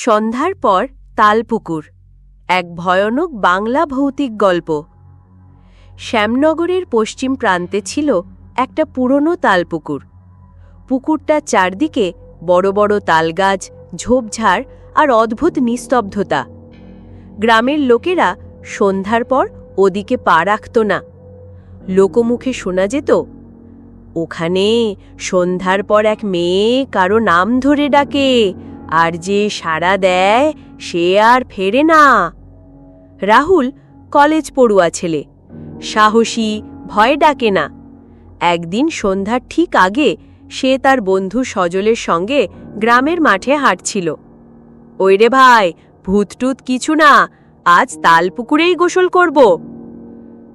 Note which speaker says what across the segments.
Speaker 1: সন্ধ্যার পর তালপুকুর, এক ভয়ানক বাংলা ভৌতিক গল্প। শ্যামনগরের পশ্চিম প্রান্তে ছিল একটা পুরনো তালপুকুর। পুকুরটার চারদিকে বড় বড় তালগাছ, ঝোপঝাড় আর অদ্ভুত নিস্তব্ধতা। গ্রামের লোকেরা সন্ধ্যার পর ওদিকে পা রাখত না। লোকমুখে শোনা যেত, ওখানে সন্ধ্যার পর এক মেয়ে কারও নাম ধরে ডাকে আর যে সাড়া দেয়, সে আর ফেরে না। রাহুল কলেজ পড়ুয়া ছেলে। সাহসী, ভয় ডাকে না। একদিন সন্ধ্যার ঠিক আগে সে তার বন্ধু সজলের সঙ্গে গ্রামের মাঠে হাঁটছিল। ওই রে ভাই, ভূতটুত কিছু না, আজ তালপুকুরেই গোসল করব।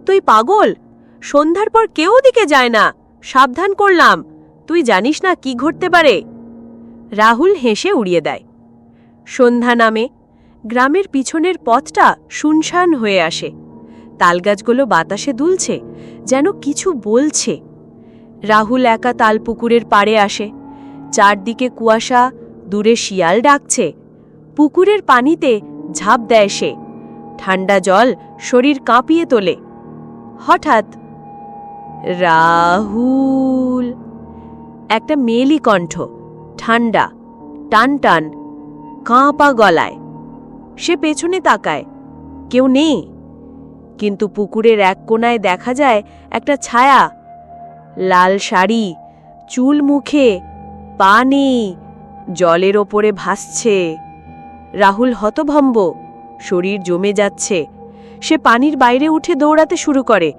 Speaker 1: তুই পাগল, সন্ধ্যার পর কেউ দিকে যায় না, সাবধান করলাম। তুই জানিস না কি ঘটতে পারে? রাহুল হেসে উড়িয়ে দেয়। সন্ধ্যা নামে গ্রামের পিছনের পথটা শুনশান হয়ে আসে। তালগাছগুলো বাতাসে দুলছে, যেন কিছু বলছে। রাহুল একা তালপুকুরের পাড়ে আসে। চারদিকে কুয়াশা, দূরে শিয়াল ডাকছে। পুকুরের পানিতে ঝাঁপ দেয় সে। ঠান্ডা জল শরীর কাঁপিয়ে তোলে। হঠাৎ রাহুল, একটা মেলি কণ্ঠ। ঠান্ডা, টান টান, কাঁপা গলায়। সে পেছনে তাকায়। কেউ নেই। কিন্তু পুকুরের এক কোনায় দেখা যায় একটা ছায়া। লাল শাড়ি, চুল মুখে, পা নেই, জলের ওপরে ভাসছে। রাহুল হতভম্ব, শরীর জমে যাচ্ছে। সে পানির বাইরে উঠে দৌড়াতে শুরু করে।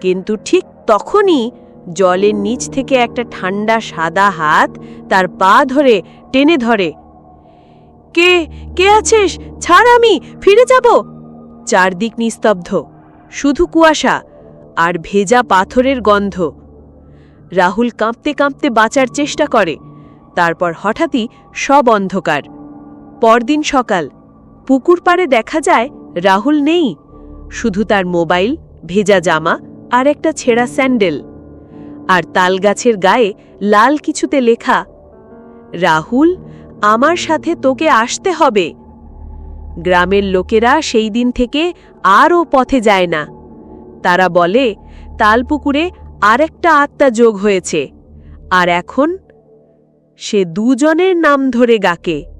Speaker 1: কিন্তু ঠিক তখনই জলের নিচ থেকে একটা ঠান্ডা সাদা হাত তার পা ধরে টেনে ধরে। কে কে আছিস? ছাড় আমি, ফিরে যাব! চারদিক নিস্তব্ধ, শুধু কুয়াশা আর ভেজা পাথরের গন্ধ। রাহুল কাঁপতে কাঁপতে বাঁচার চেষ্টা করে, তারপর হঠাৎই সব অন্ধকার। পরদিন সকাল, পুকুর পাড়ে দেখা যায় রাহুল নেই, শুধু তার মোবাইল, ভেজা জামা আর একটা ছেঁড়া স্যান্ডেল। আর তালগাছের গায়ে লাল কিছুতে লেখা, রাহুল, আমার সাথে তোকে আসতে হবে। গ্রামের লোকেরা সেই দিন থেকে আরও পথে যায় না। তারা বলে, তালপুকুরে আরেকটা আত্মা যোগ হয়েছে। আর এখন সে দুজনের নাম ধরে গাকে।